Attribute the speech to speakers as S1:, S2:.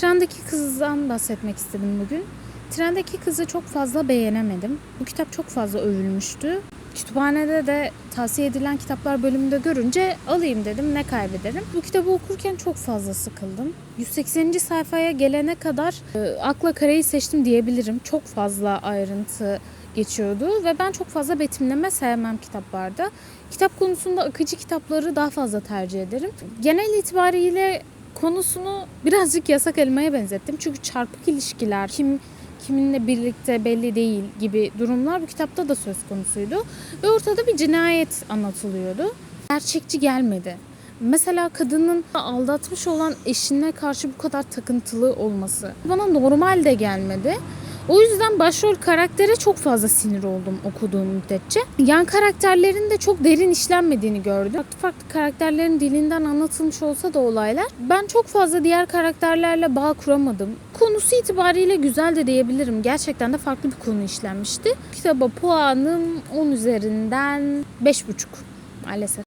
S1: Trendeki kızdan bahsetmek istedim bugün. Trendeki kızı çok fazla beğenemedim. Bu kitap çok fazla övülmüştü. Kütüphanede de tavsiye edilen kitaplar bölümünde görünce alayım dedim ne kaybederim. Bu kitabı okurken çok fazla sıkıldım. 180. sayfaya gelene kadar e, akla kareyi seçtim diyebilirim. Çok fazla ayrıntı geçiyordu ve ben çok fazla betimleme sevmem kitaplarda. Kitap konusunda akıcı kitapları daha fazla tercih ederim. Genel itibariyle konusunu birazcık yasak elmaya benzettim. Çünkü çarpık ilişkiler, kim kiminle birlikte belli değil gibi durumlar bu kitapta da söz konusuydu. Ve ortada bir cinayet anlatılıyordu. Gerçekçi gelmedi. Mesela kadının aldatmış olan eşine karşı bu kadar takıntılı olması bana normal de gelmedi. O yüzden başrol karaktere çok fazla sinir oldum okuduğum müddetçe. Yan karakterlerin de çok derin işlenmediğini gördüm. Farklı farklı karakterlerin dilinden anlatılmış olsa da olaylar. Ben çok fazla diğer karakterlerle bağ kuramadım. Konusu itibariyle güzel de diyebilirim. Gerçekten de farklı bir konu işlenmişti. Kitaba puanım 10 üzerinden 5,5 maalesef.